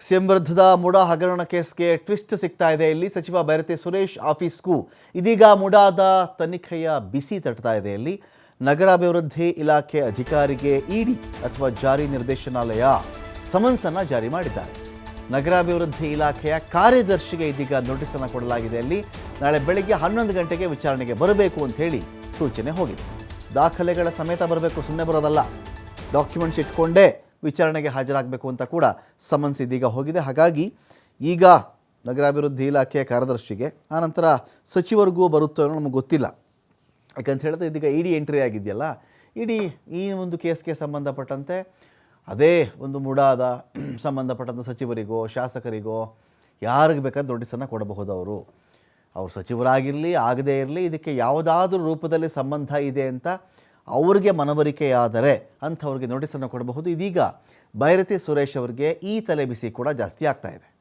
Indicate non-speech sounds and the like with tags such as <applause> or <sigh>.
CM ವಿರುದ್ಧದ ಮುಡಾ ಹಗರಣ ಕೇಸ್ಗೆ twist ಸಿಗ್ತಾ ಇದೆ. ಇಲ್ಲಿ ಸಚಿವ ಬೈರತಿ ಸುರೇಶ್ ಆಫೀಸ್ಗೂ ಇದೀಗ ಮುಡಾದ ತನಿಖೆಯ ಬಿಸಿ ತಟ್ತಾ ಇದೆ. ಇಲ್ಲಿ ನಗರಾಭಿವೃದ್ಧಿ ಇಲಾಖೆ ಅಧಿಕಾರಿಗೆ ಇಡಿ ಅಥವಾ ಜಾರಿ ನಿರ್ದೇಶನಾಲಯ ಸಮನ್ಸನ್ನು ಜಾರಿ ಮಾಡಿದ್ದಾರೆ. ನಗರಾಭಿವೃದ್ಧಿ ಇಲಾಖೆಯ ಕಾರ್ಯದರ್ಶಿಗೆ ಇದೀಗ ನೋಟಿಸನ್ನು ಕೊಡಲಾಗಿದೆ. ಅಲ್ಲಿ ನಾಳೆ ಬೆಳಗ್ಗೆ ಹನ್ನೊಂದು ಗಂಟೆಗೆ ವಿಚಾರಣೆಗೆ ಬರಬೇಕು ಅಂತ ಹೇಳಿ ಸೂಚನೆ ಹೋಗಿದೆ. ದಾಖಲೆಗಳ ಸಮೇತ ಬರಬೇಕು ಸುಮ್ಮನೆ ಬರೋದಲ್ಲ. ಡಾಕ್ಯುಮೆಂಟ್ಸ್ ಇಟ್ಕೊಂಡೇ ವಿಚಾರಣೆಗೆ ಹಾಜರಾಗಬೇಕು ಅಂತ ಕೂಡ ಸಮನ್ಸ್ ಇದೀಗ ಹೋಗಿದೆ. ಹಾಗಾಗಿ ಈಗ ನಗರಾಭಿವೃದ್ಧಿ ಇಲಾಖೆಯ ಕಾರ್ಯದರ್ಶಿಗೆ ಆನಂತರ ಸಚಿವರಿಗೂ ಬರುತ್ತೋ ಅನ್ನೋ ನಮಗೆ ಗೊತ್ತಿಲ್ಲ. ಯಾಕಂತ ಹೇಳಿದ್ರೆ ಇದೀಗ ಇಡಿ ಎಂಟ್ರಿ ಆಗಿದೆಯಲ್ಲ, ಇಡಿ ಈ ಒಂದು ಕೇಸ್ಗೆ ಸಂಬಂಧಪಟ್ಟಂತೆ ಅದೇ ಒಂದು ಮುಡಾದ <clears throat> ಸಂಬಂಧಪಟ್ಟಂಥ ಸಚಿವರಿಗೋ, ಶಾಸಕರಿಗೋ ಯಾರಿಗೆ ಬೇಕಾದ ನೋಟಿಸನ್ನು ಕೊಡಬಹುದು ಅವರು. ಅವ್ರು ಸಚಿವರಾಗಿರಲಿ, ಆಗದೇ ಇರಲಿ, ಇದಕ್ಕೆ ಯಾವುದಾದ್ರೂ ರೂಪದಲ್ಲಿ ಸಂಬಂಧ ಇದೆ ಅಂತ ಅವ್ರಿಗೆ ಮನವರಿಕೆಯಾದರೆ ಅಂಥವ್ರಿಗೆ ನೋಟಿಸನ್ನು ಕೊಡಬಹುದು. ಇದೀಗ ಭೈರತಿ ಸುರೇಶ್ ಅವರಿಗೆ ಈ ತಲೆಬಿಸಿ ಕೂಡ ಜಾಸ್ತಿ ಆಗ್ತಾ ಇದೆ.